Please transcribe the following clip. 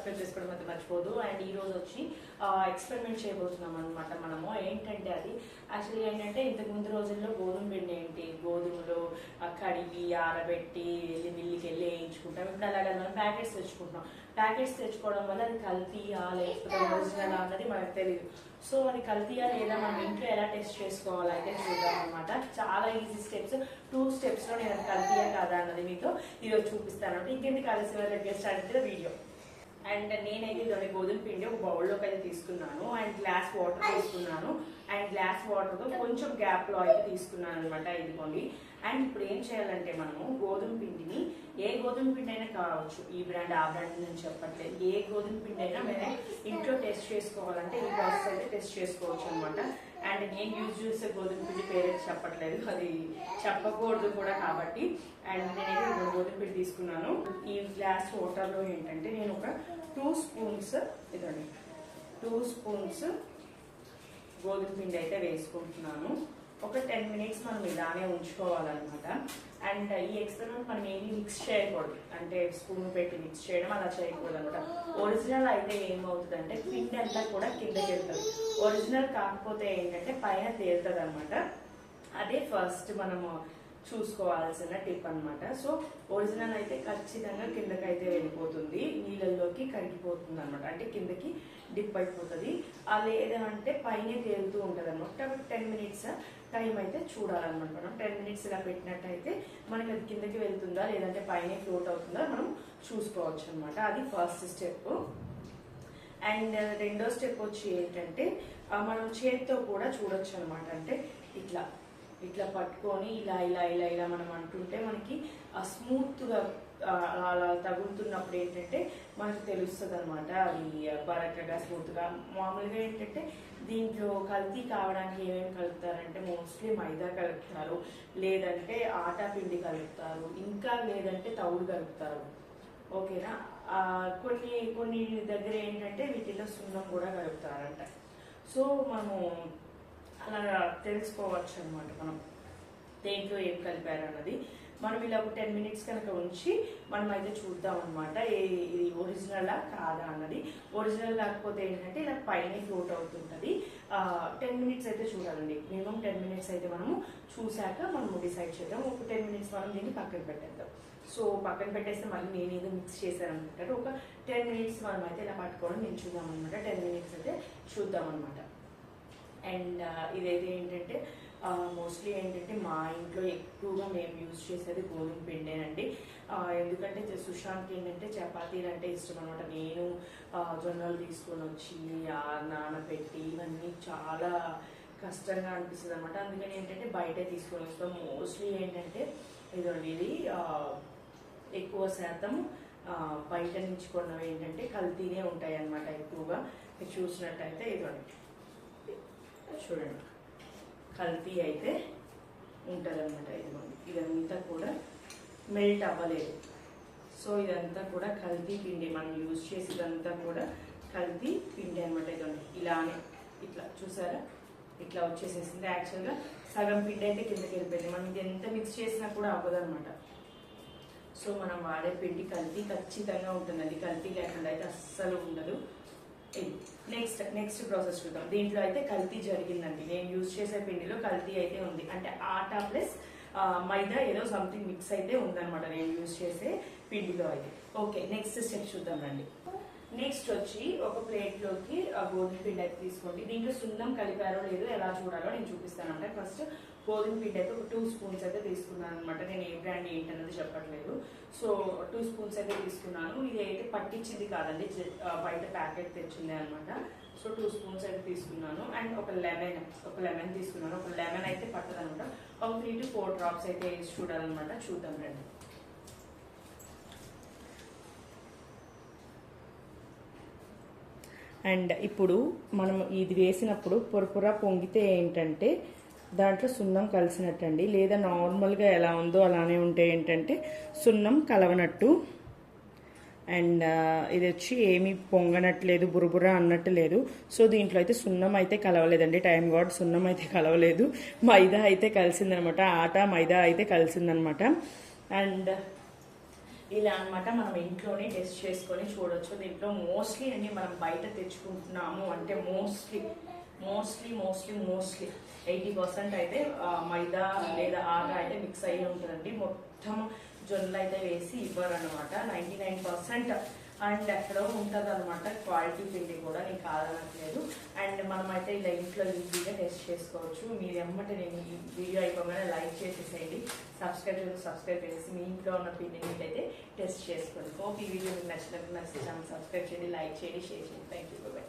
Subscribe చేసుకోవడం అయితే మర్చిపోదు. అండ్ ఈ రోజు వచ్చి ఎక్స్పెరిమెంట్ చేయబోతున్నాం అనమాట మనము. ఏంటంటే అది? యాక్చువల్లీ ఏంటంటే ఇంతకు ముందు రోజుల్లో గోధుమ పిండి ఏంటి? గోధుమలు కడిగి ఆరబెట్టి వెళ్ళి మిల్లికి వెళ్ళి వేయించుకుంటాం. ఇప్పుడు అలాగే మనం ప్యాకెట్స్ తెచ్చుకుంటాం ప్యాకెట్స్ తెచ్చుకోవడం వల్ల అది కల్తీయా లేకపోతే ఒరిజినల్ అన్నది మనకు తెలియదు సో అది కల్తీయా లేదా మనం ఇంట్లో ఎలా టెస్ట్ చేసుకోవాలి అయితే చూద్దాం అనమాట చాలా ఈజీ స్టెప్స్. టూ స్టెప్స్లో నేను అది కల్తీయా కాదా అన్నది మీతో ఈరోజు చూపిస్తాను. అంటే ఇంకెందుకు కలిసి వెళ్ళి స్టార్ట్ వీడియో. అండ్ నేనైతే ఇదొక గోధుమ పిండి ఒక బౌల్లోకి అయితే తీసుకున్నాను. అండ్ గ్లాస్ వాటర్ తీసుకున్నాను. అండ్ గ్లాస్ వాటర్తో కొంచెం గ్యాప్లో అయితే తీసుకున్నాను అనమాట ఇదిగోండి. అండ్ ఇప్పుడు ఏం చేయాలంటే మనము గోధుమ పిండిని ఏ గోధుమ పిండి అయినా కావచ్చు ఈ బ్రాండ్ ఆ బ్రాండ్ నేను చెప్పట్లేదు. ఏ గోధుమ పిండి అయినా మేము ఇంట్లో టెస్ట్ చేసుకోవాలంటే ఈ ప్రాసెస్ అయితే టెస్ట్ చేసుకోవచ్చు అనమాట అండ్ నేను యూజ్ చేసే గోధుమ పిండి పేరైతే చెప్పట్లేదు. అది చెప్పకూడదు కూడా కాబట్టి. అండ్ నేనైతే గోధుమ పిండి తీసుకున్నాను. ఈ గ్లాస్ వాటర్లో ఏంటంటే నేను ఒక టూ స్పూన్స్ ఇదండి. టూ స్పూన్స్ గోధుమ పిండి అయితే వేసుకుంటున్నాను. ఒక టెన్ మినిట్స్ మనం ఇలానే ఉంచుకోవాలన్నమాట. అండ్ ఈ ఎక్స్పెరిమెంట్ మనం ఏమి మిక్స్ చేయకూడదు. అంటే స్పూన్ పెట్టి మిక్స్ చేయడం అలా చేయకూడదు అనమాట ఒరిజినల్ అయితే ఏమవుతుంది అంటే పిండి అంతా కూడా కిందకి వెళ్తుంది ఒరిజినల్ కాకపోతే ఏంటంటే పైన తేలుతుంది అనమాట అదే ఫస్ట్ మనము చూసుకోవాల్సిన టిప్ అన్నమాట. సో ఒరిజినల్ అయితే ఖచ్చితంగా కిందకైతే వెళ్ళిపోతుంది. నీళ్ళల్లోకి కరిగిపోతుంది అనమాట అంటే కిందకి డిప్ అయిపోతుంది. ఆ లేదంటే పైనే తేలుతూ ఉంటుంది అనమాట కాబట్టి టెన్ మినిట్స్ టైం అయితే చూడాలన్నమాట మనం. టెన్ మినిట్స్ ఇలా పెట్టినట్టయితే మనకి అది కిందకి వెళ్తుందా లేదంటే పైన ఫ్లోట్ అవుతుందా మనం చూసుకోవచ్చు అనమాట అది ఫస్ట్ స్టెప్ అండ్ రెండో స్టెప్ వచ్చి ఏంటంటే మనం చేతితో కూడా చూడొచ్చు అనమాట అంటే ఇట్లా. ఇట్లా పట్టుకొని ఇలా ఇలా ఇలా ఇలా మనం అంటుంటే మనకి ఆ స్మూత్గా అలా తగులుతున్నప్పుడు ఏంటంటే మనకు తెలుస్తుంది అనమాట అది బరకగా స్మూత్గా. మామూలుగా ఏంటంటే దీంట్లో కల్తీ కావడానికి ఏమేమి కలుపుతారంటే మోస్ట్లీ మైదా కలుపుతారు లేదంటే ఆటా పిండి కలుపుతారు ఇంకా లేదంటే తవుడు కలుపుతారు. ఓకేనా? కొన్ని కొన్ని దగ్గర ఏంటంటే వీటిలో సున్నం కూడా కలుపుతారంట. సో మనము అలా తెలుసుకోవచ్చు అనమాట మనం. దేంట్లో ఏం కలిపారు అన్నది. మనం ఇలా ఒక టెన్ మినిట్స్ కనుక ఉంచి మనం అయితే చూద్దాం అనమాట ఇది ఒరిజినలా కాదా అన్నది. ఒరిజినల్ కాకపోతే ఏంటంటే ఇలా పైన ఫ్లోట్ అవుతుంటుంది. టెన్ మినిట్స్ అయితే చూడాలండి. మినిమం టెన్ మినిట్స్ అయితే మనము చూశాక మనము డిసైడ్ చేద్దాం. ఒక టెన్ మినిట్స్ మనం దీన్ని పక్కన పెట్టేద్దాం. సో పక్కన పెట్టేస్తే మళ్ళీ నేను ఏదో మిక్స్ చేశాను అనుకుంటారు ఒక టెన్ మినిట్స్ మనం అయితే ఇలా పట్టుకోవడం నేను చూద్దాం అనమాట టెన్ మినిట్స్ అయితే చూద్దాం అనమాట అండ్ ఇదైతే ఏంటంటే మోస్ట్లీ ఏంటంటే మా ఇంట్లో ఎక్కువగా మేము యూజ్ చేసేది గోధుమ పిండేనండి. ఎందుకంటే సుశాంత్కి సుశాంత్ ఏంటంటే చపాతీలు అంటే ఇష్టం అనమాట నేను జొన్నలు తీసుకొని వచ్చి ఆ, నానబెట్టి ఇవన్నీ చాలా కష్టంగా అనిపిస్తుంది అనమాట అందుకని ఏంటంటే బయటే తీసుకొని వస్తాం. మోస్ట్లీ ఏంటంటే ఇదండి ఇది ఎక్కువ శాతం బయట నుంచి కొన్నవి ఏంటంటే కల్తీనే ఉంటాయి అనమాట ఎక్కువగా. మీరు చూసినట్టయితే ఇదండి చూడండి. కల్తీ అయితే ఉంటుంది అనమాట ఇదిగోండి ఇదంతా కూడా మెల్ట్ అవ్వలేదు. సో ఇదంతా కూడా కల్తీ పిండి మనం యూజ్ చేసేదంతా కూడా కల్తీ పిండి అనమాట ఇదండి ఇలానే ఇట్లా చూసారా? ఇట్లా వచ్చేసేసింది. యాక్చువల్గా సగం పిండి అయితే కిందకి వెళ్ళిపోయింది. మనం ఇది ఎంత మిక్స్ చేసినా కూడా అవ్వదన్నమాట. సో మనం వాడే పిండి కల్తీ ఖచ్చితంగా ఉంటుంది అది కల్తీ లేకుండా అయితే అస్సలు ఉండదు. ఇది నెక్స్ట్ నెక్స్ట్ ప్రాసెస్ చూద్దాం. దీంట్లో అయితే కల్తీ జరిగిందండి. నేను యూజ్ చేసే పిండిలో కల్తీ అయితే ఉంది. అంటే ఆటా ప్లస్ మైదా ఏదో సంథింగ్ మిక్స్ అయితే ఉందన్నమాట నేను యూజ్ చేసే పిండిలో అయితే. ఓకే నెక్స్ట్ స్టెప్ చూద్దాం రండి. నెక్స్ట్ వచ్చి ఒక ప్లేట్లోకి గోధుమ పిండి అయితే తీసుకోండి. దీంట్లో సున్నం కలిపారో లేదో ఎలా చూడాలో నేను చూపిస్తాను. అంటే ఫస్ట్ గోధుమ పిండి అయితే ఒక టూ స్పూన్స్ అయితే తీసుకున్నాను అనమాట నేను ఏ బ్రాండ్ ఏంటన్నది చెప్పట్లేదు. సో టూ స్పూన్స్ అయితే తీసుకున్నాను. ఇది అయితే పట్టించింది కాదండి. బయట ప్యాకెట్ తెచ్చింది అనమాట సో టూ స్పూన్స్ అయితే తీసుకున్నాను. అండ్ ఒక లెమన్ ఒక లెమన్ తీసుకున్నాను. ఒక లెమన్ అయితే పట్టదనమాట ఒక త్రీ టు ఫోర్ డ్రాప్స్ అయితే వేసి చూడాలన్నమాట. చూద్దాం రండి. అండ్ ఇప్పుడు మనం ఇది వేసినప్పుడు పొరపొర పొంగితే ఏంటంటే దాంట్లో సున్నం కలిసినట్టండి. లేదా నార్మల్గా ఎలా ఉందో అలానే ఉంటే ఏంటంటే సున్నం కలవనట్టు. అండ్ ఇది వచ్చి ఏమీ పొంగనట్లేదు బురబుర అన్నట్టు లేదు. సో దీంట్లో అయితే సున్నం అయితే కలవలేదండి. టైం గాడ్ సున్నం అయితే కలవలేదు. మైదా అయితే కలిసిందనమాట. ఆట మైదా అయితే కలిసిందనమాట. అండ్ ఇలా అన్నమాట మనం ఇంట్లోనే టెస్ట్ చేసుకొని చూడొచ్చు. దీంట్లో మోస్ట్లీ అన్ని మనం బయట తెచ్చుకుంటున్నాము అంటే mostly mostly mostly mostly eighty percent అయితే మైదా లేదా ఆట అయితే మిక్స్ అయ్యి ఉంటుందండి. మొత్తం జొన్నలు అయితే వేసి ఇవ్వరు అనమాట నైంటీ నైన్ పర్సెంట్ అండ్ ఎక్కడో ఉంటుంది అనమాట క్వాలిటీ పిండి కూడా నీకు కాదనట్లేదు. అండ్ మనమైతే ఇలా ఇంట్లో ఈజీగా టెస్ట్ చేసుకోవచ్చు. మీరు ఎమ్మటి నేను ఈ వీడియో అయిపోగానే లైక్ చేసేసేయండి. సబ్స్క్రైబ్ చేసి సబ్స్క్రైబ్ చేసి మీ ఇంట్లో ఉన్న పిండిని మీకైతే టెస్ట్ చేసుకోండి. హోప్ ఈ వీడియో మీకు నచ్చినట్టు నచ్చితే ఛానల్ సబ్స్క్రైబ్ చేయండి లైక్ చేయండి షేర్ చేయండి. Thank you bye